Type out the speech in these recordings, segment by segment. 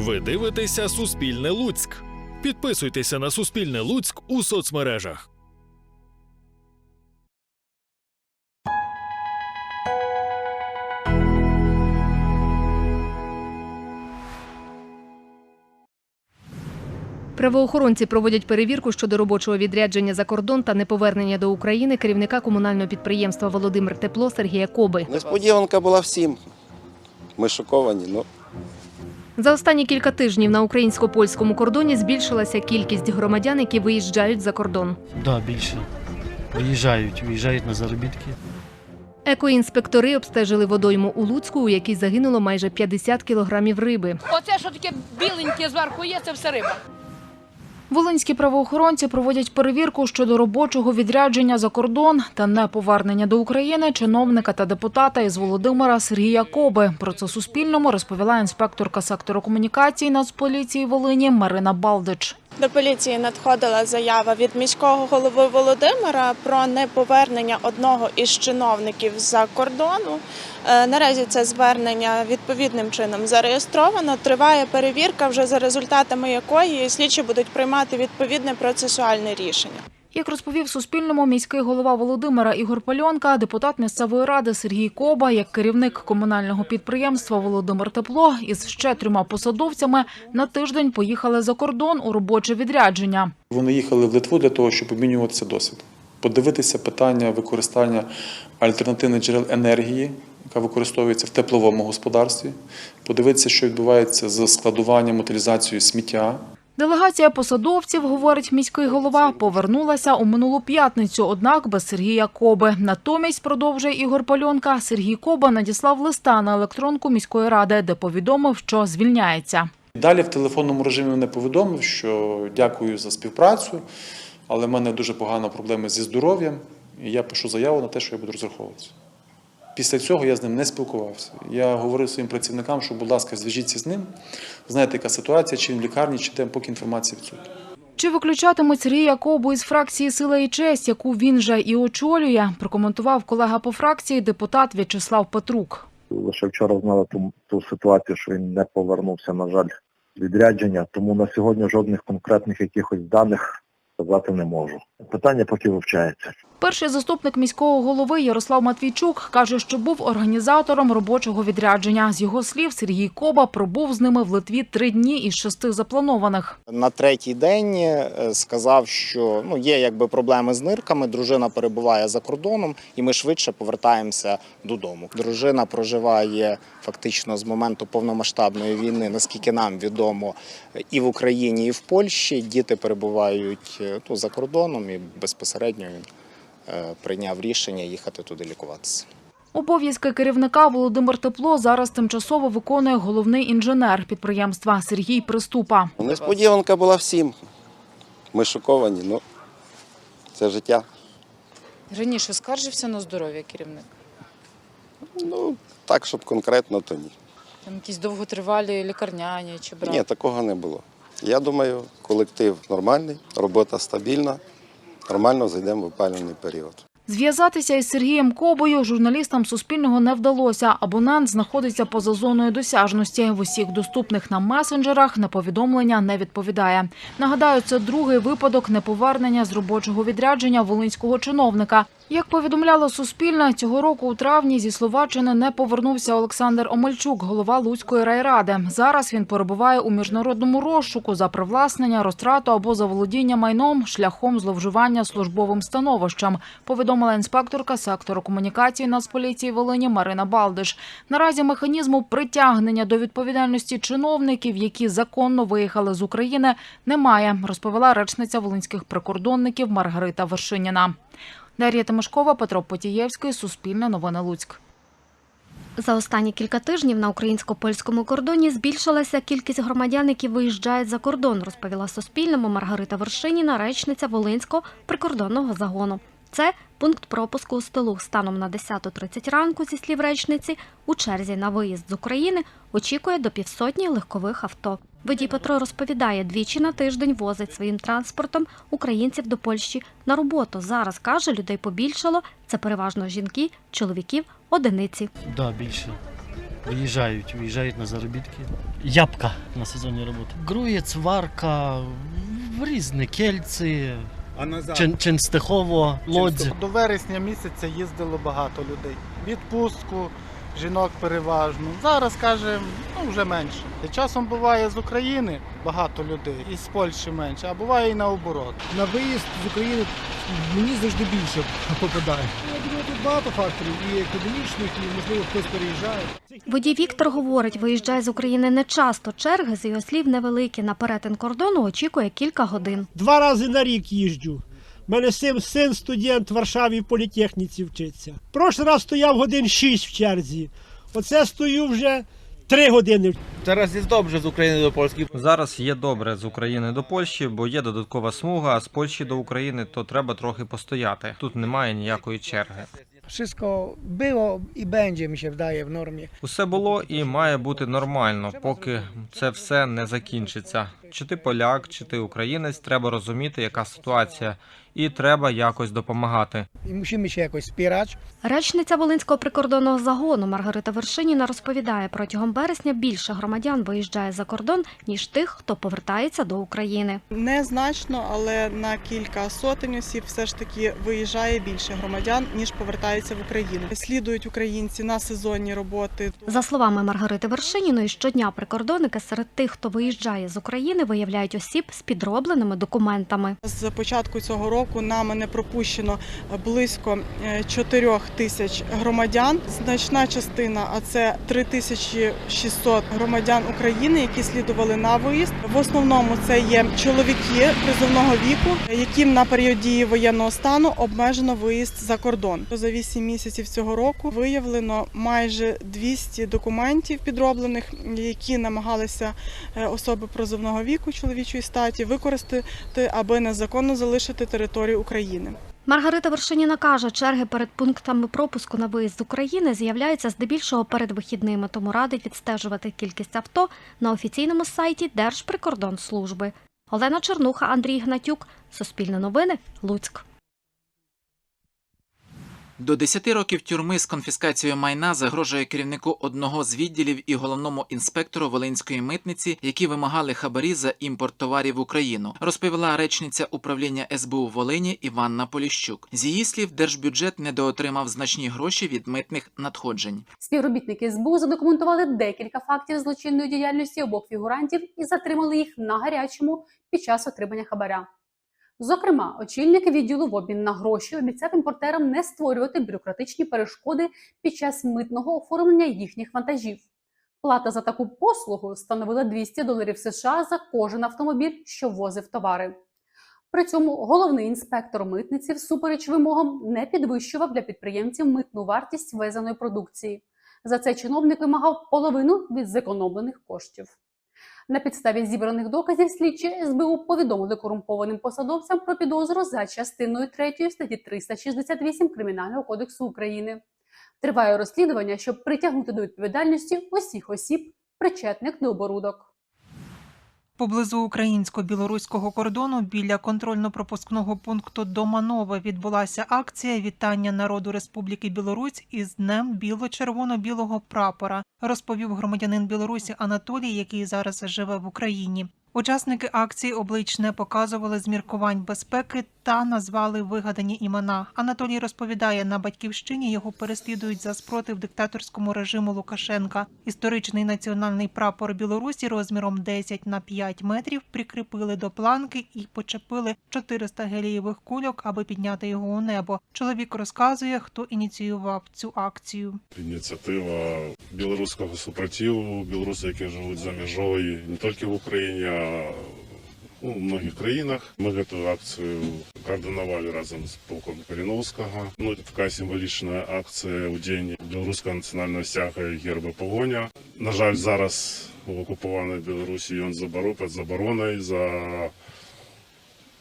Ви дивитеся Суспільне Луцьк. Підписуйтеся на Суспільне Луцьк у соцмережах. Правоохоронці проводять перевірку щодо робочого відрядження за кордон та неповернення до України керівника комунального підприємства Володимир Тепло Сергія Коби. Несподіванка була всім. Ми шоковані. Ну, За останні кілька тижнів на українсько-польському кордоні збільшилася кількість громадян, які виїжджають за кордон. Да, більше. Виїжджають, виїжджають на заробітки. Екоінспектори обстежили водойму у Луцьку, у якій загинуло майже 50 кілограмів риби. Оце, що таке біленьке зверху є, це все риба. Волинські правоохоронці проводять перевірку щодо робочого відрядження за кордон та неповернення до України чиновника та депутата із Володимира Сергія Коби. Про це Суспільному розповіла інспекторка сектору комунікації Нацполіції Волині Марина Балдич. До поліції надходила заява від міського голови Володимира про неповернення одного із чиновників з-за кордону. Е, Наразі це звернення відповідним чином зареєстровано. Триває перевірка, вже за результатами якої слідчі будуть приймати відповідне процесуальне рішення. Як розповів Суспільному міський голова Володимира Ігор Пальонка, депутат місцевої ради Сергій Коба, як керівник комунального підприємства Володимир Тепло із ще трьома посадовцями на тиждень поїхали за кордон у робоче відрядження. Вони їхали в Литву для того, щоб обмінюватися досвідом, подивитися питання використання альтернативних джерел енергії, яка використовується в тепловому господарстві, подивитися, що відбувається з складуванням, утилізацією сміття. Делегація посадовців, говорить міський голова, повернулася у минулу п'ятницю, однак без Сергія Коби. Натомість, продовжує Ігор Пальонка, Сергій Коба надіслав листа на електронку міської ради, де повідомив, що звільняється. Далі в телефонному режимі мене повідомив, що дякую за співпрацю, але в мене дуже погана проблема зі здоров'ям, і я пишу заяву на те, що я буду розраховуватися. Після цього я з ним не спілкувався. Я говорив своїм працівникам, що, будь ласка, зв'яжіться з ним, знаєте, яка ситуація, чи він в лікарні, чи де, поки інформація відсутня. Чи виключатимуть Сергія Кобу із фракції «Сила і честь», яку він же і очолює, прокоментував колега по фракції депутат В'ячеслав Петрук. лише вчора знали ту, ту ситуацію, що він не повернувся, на жаль, відрядження, тому на сьогодні жодних конкретних якихось даних сказати не можу. Питання поки вивчається. Перший заступник міського голови Ярослав Матвійчук каже, що був організатором робочого відрядження. З його слів, Сергій Коба пробув з ними в Литві три дні із шести запланованих. На третій день е, сказав, що ну є якби проблеми з нирками. Дружина перебуває за кордоном, і ми швидше повертаємося додому. Дружина проживає фактично з моменту повномасштабної війни, наскільки нам відомо, і в Україні, і в Польщі. Діти перебувають е, ну, за кордоном, і безпосередньо прийняв рішення їхати туди лікуватися. Обов'язки керівника Володимир Тепло зараз тимчасово виконує головний інженер підприємства Сергій Приступа. несподіванка була всім. Ми шоковані. Ну, це життя. Раніше скаржився на здоров'я керівник. Ну, так, щоб конкретно, то ні. Там якісь довготривалі лікарняні чи брак. Ні, такого не було. Я думаю, колектив нормальний, робота стабільна, нормально зайдемо в опалювальний період. Зв'язатися із Сергієм Кобою журналістам Суспільного не вдалося. Абонент знаходиться поза зоною досяжності. В усіх доступних нам месенджерах на повідомлення не відповідає. Нагадаю, це другий випадок неповернення з робочого відрядження волинського чиновника. Як повідомляло Суспільне, цього року у травні зі Словаччини не повернувся Олександр Омельчук, голова Луцької райради. Зараз він перебуває у міжнародному розшуку за привласнення, розтрату або заволодіння майном шляхом зловживання службовим становищем. Повідомила інспекторка сектору комунікації Нацполіції Волині Марина Балдиш. Наразі механізму притягнення до відповідальності чиновників, які законно виїхали з України, немає, розповіла речниця волинських прикордонників Маргарита Вершиніна. Дар'я Тимошкова, Петро Потієвський, Суспільне новини Луцьк. За останні кілька тижнів на українсько-польському кордоні збільшилася кількість громадян, які виїжджають за кордон, розповіла Суспільному Маргарита Вершиніна, речниця Волинського прикордонного загону. Це пункт пропуску у стилу. Станом на 10.30 ранку, зі слів речниці, у черзі на виїзд з України очікує до півсотні легкових авто. Водій Петро розповідає, двічі на тиждень возить своїм транспортом українців до Польщі на роботу. Зараз каже, людей побільшало. Це переважно жінки, чоловіків, одиниці. Да, більше. Виїжджають, виїжджають на заробітки. Ябка на сезонні роботи. Груєць, варка, різні кельці, А назад? чин, Чинстихово, Лодзь. До вересня місяця їздило багато людей. Відпустку, жінок переважно. Зараз, кажемо, ну вже менше. І часом буває з України багато людей, і з Польщі менше, а буває і наоборот. на виїзд з України мені завжди більше попадає. Я думаю, тут багато факторів і економічних, і можливо хтось переїжджає. Водій Віктор говорить, виїжджає з України не часто. Черги, з його слів, невеликі. На перетин кордону очікує кілька годин. Два рази на рік їжджу. У мене син, син студент в Варшаві в політехніці вчиться. Прошлий раз стояв годин 6 в черзі. Оце стою вже 3 години. Зараз є добре з України до Польщі. Зараз є добре з України до Польщі, бо є додаткова смуга, а з Польщі до України то треба трохи постояти. Тут немає ніякої черги. Wszystko było i będzie, mi się wydaje, w normie. Усе було і має бути нормально, поки це все не закінчиться. Чи ти поляк, чи ти українець, треба розуміти, яка ситуація, і треба якось допомагати. I musimy się jakoś wspierać. Речниця Волинського прикордонного загону Маргарита Вершиніна розповідає, протягом березня більше громадян виїжджає за кордон, ніж тих, хто повертається до України. Незначно, але на кілька сотень осіб все ж таки виїжджає більше громадян, ніж повертаються в Україну. Слідують українці на сезонні роботи. За словами Маргарити Вершиніної, щодня прикордонники серед тих, хто виїжджає з України, виявляють осіб з підробленими документами. З початку цього року нами не пропущено близько 4 тисяч громадян. Значна частина, а це 3600 громадян України, які слідували на виїзд. В основному це є чоловіки призовного віку, яким на період дії воєнного стану обмежено виїзд за кордон. За 8 місяців цього року виявлено майже 200 документів підроблених, які намагалися е, особи призовного віку чоловічої статі використати, аби незаконно залишити територію України. Маргарита Вершиніна каже, черги перед пунктами пропуску на виїзд з України з'являються здебільшого перед вихідними, тому радить відстежувати кількість авто на офіційному сайті Держприкордонслужби. Олена Чернуха, Андрій Гнатюк, Суспільне новини, Луцьк. До 10 років тюрми з конфіскацією майна загрожує керівнику одного з відділів і головному інспектору Волинської митниці, які вимагали хабарі за імпорт товарів в Україну, розповіла речниця управління СБУ Волині Іванна Поліщук. З її слів, держбюджет недоотримав значні гроші від митних надходжень. Співробітники СБУ задокументували декілька фактів злочинної діяльності обох фігурантів і затримали їх на гарячому під час отримання хабаря. Зокрема, очільник відділу в обмін на гроші обіцяв імпортерам не створювати бюрократичні перешкоди під час митного оформлення їхніх вантажів. Плата за таку послугу становила 200 доларів США за кожен автомобіль, що возив товари. При цьому головний інспектор митниці всупереч вимогам не підвищував для підприємців митну вартість везеної продукції. За це чиновник вимагав половину від зекономлених коштів. На підставі зібраних доказів слідчі СБУ повідомили корумпованим посадовцям про підозру за частиною 3 статті 368 Кримінального кодексу України. Триває розслідування, щоб притягнути до відповідальності усіх осіб, причетних до оборудок. Поблизу українсько-білоруського кордону біля контрольно-пропускного пункту Доманове відбулася акція вітання народу Республіки Білорусь із Днем біло-червоно-білого прапора, розповів громадянин Білорусі Анатолій, який зараз живе в Україні. Учасники акції облич не показували з міркувань безпеки та назвали вигадані імена. Анатолій розповідає, на батьківщині його переслідують за спротив диктаторському режиму Лукашенка. Історичний національний прапор Білорусі розміром 10 на 5 метрів прикріпили до планки і почепили 400 гелієвих кульок, аби підняти його у небо. Чоловік розказує, хто ініціював цю акцію. Ініціатива білоруського супротиву, білоруси, які живуть за межою не тільки в Україні, а ну, в многих країнах. Ми цю акцію координували разом з полком Каліновського. Ну, така символічна акція у день білоруського національного стяга і герба погоня. На жаль, зараз в окупованій Білорусі він заборо- під забороною за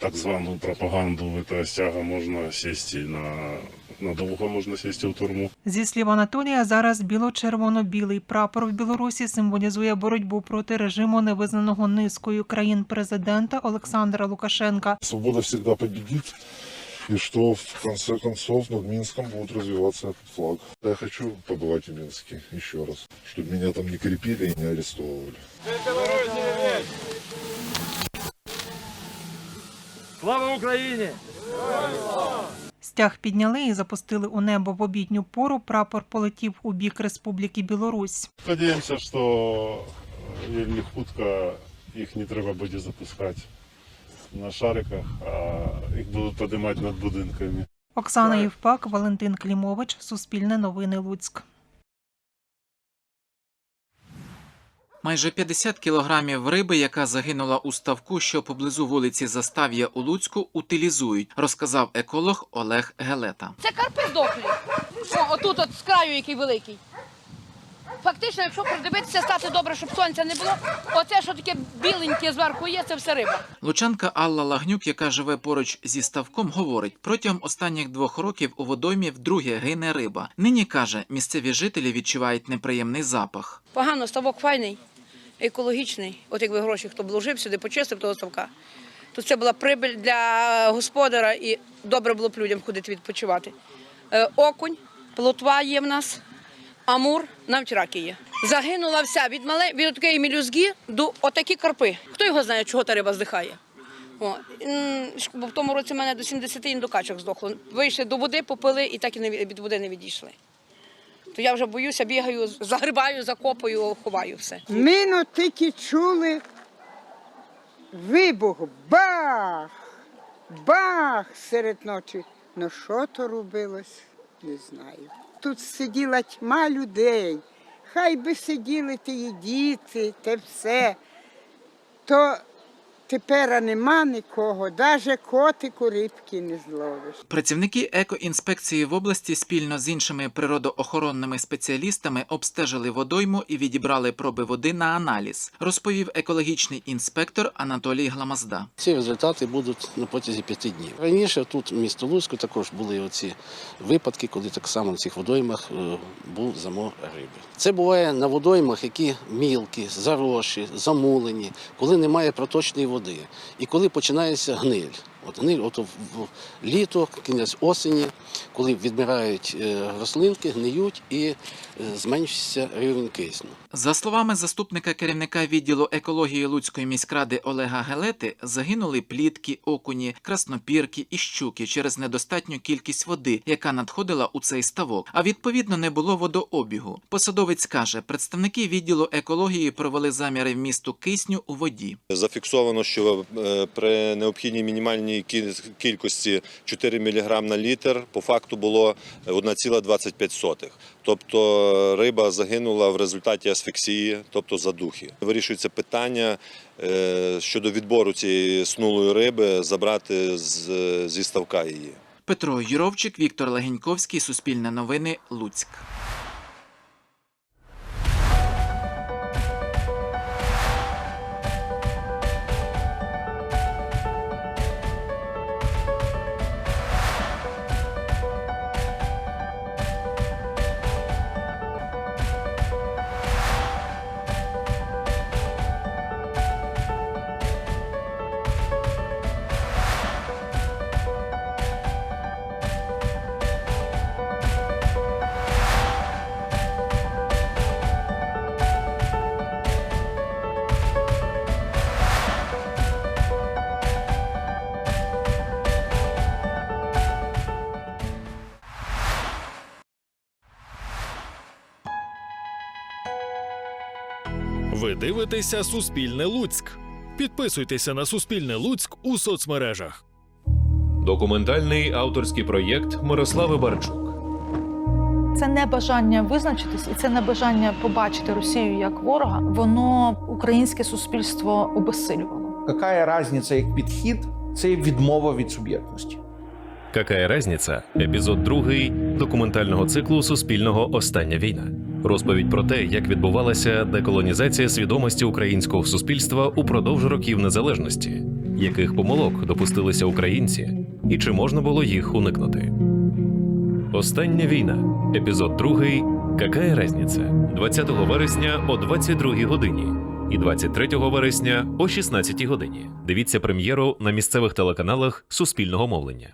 так звану пропаганду этого стяга можна сісти на надовго можна сісти в турму. Зі слів Анатолія, зараз біло-червоно-білий прапор в Білорусі символізує боротьбу проти режиму невизнаного низкою країн президента Олександра Лукашенка. Свобода всегда победит. и что в конце концов над Минском будет развиваться этот флаг. Я хочу побывать в Минске еще раз, чтобы меня там не крепили и не арестовывали. Слава Україні! Стяг підняли і запустили у небо в обідню пору. Прапор полетів у бік Республіки Білорусь. Надеемся, что или хутко их не треба буде запускати на шариках, а їх будуть піднімати над будинками. Оксана Євпак, Валентин Клімович, Суспільне новини Луцьк. Майже 50 кілограмів риби, яка загинула у ставку, що поблизу вулиці Застав'я у Луцьку, утилізують, розказав еколог Олег Гелета. Це карпи здохлі. О, отут, от з краю, який великий. Фактично, якщо придивитися, стати добре, щоб сонця не було. Оце, що таке біленьке зверху є, це все риба. Лучанка Алла Лагнюк, яка живе поруч зі ставком, говорить: протягом останніх двох років у водоймі вдруге гине риба. Нині каже, місцеві жителі відчувають неприємний запах. Погано, ставок файний, екологічний. От якби гроші хто вложив сюди, почистив того ставка. То це була прибиль для господара і добре було б людям ходити відпочивати. Е, окунь, плотва є в нас, амур, навіть раки є. Загинула вся від мале від такої мілюзги до отакі карпи. Хто його знає, чого та риба здихає? О, бо в тому році мене до 70 індукачок здохло. Вийшли до води, попили і так і не від води не відійшли. То я вже боюся, бігаю, загрибаю, закопую, ховаю все. Ми ну тільки чули вибух, бах, бах серед ночі. Ну що то робилось, не знаю. Тут сиділа тьма людей, хай би сиділи ті діти, те все. То тепер нема нікого, навіть котику рибки не зловиш. Працівники екоінспекції в області спільно з іншими природоохоронними спеціалістами обстежили водойму і відібрали проби води на аналіз, розповів екологічний інспектор Анатолій Гламазда. Ці результати будуть на протязі п'яти днів. Раніше тут в місто Луцьку також були оці випадки, коли так само на цих водоймах е, був замор риби. Це буває на водоймах, які мілкі, заросші, замулені, коли немає проточної води і коли починається гниль. От гниль, от в в літо, кінець осені, коли відмирають е, рослинки, гниють і е, зменшується рівень кисню. За словами заступника керівника відділу екології Луцької міськради Олега Гелети, загинули плітки, окуні, краснопірки і щуки через недостатню кількість води, яка надходила у цей ставок. А відповідно не було водообігу. Посадовець каже, представники відділу екології провели заміри вмісту кисню у воді. Зафіксовано, що е, при необхідній мінімальній кі- кількості 4 мг на літр по факту було 1,25. Тобто риба загинула в результаті асфіксії, тобто задухи. Вирішується питання е, щодо відбору цієї снулої риби, забрати зі ставка її. Петро Юровчик, Віктор Легеньковський, Суспільне новини, Луцьк. Дивитеся Суспільне Луцьк. Підписуйтеся на Суспільне Луцьк у соцмережах. Документальний авторський проєкт Мирослави Барчук. Це не бажання визначитись, і це не бажання побачити Росію як ворога. Воно українське суспільство обезсилювало. Какая разниця як підхід? Це відмова від суб'єктності. Какая разниця? Епізод другий документального циклу Суспільного Остання війна. Розповідь про те, як відбувалася деколонізація свідомості українського суспільства упродовж років незалежності, яких помилок допустилися українці, і чи можна було їх уникнути. Остання війна. Епізод другий. Какая разниця? 20 вересня о 22 годині і 23 вересня о 16 годині. Дивіться прем'єру на місцевих телеканалах Суспільного мовлення.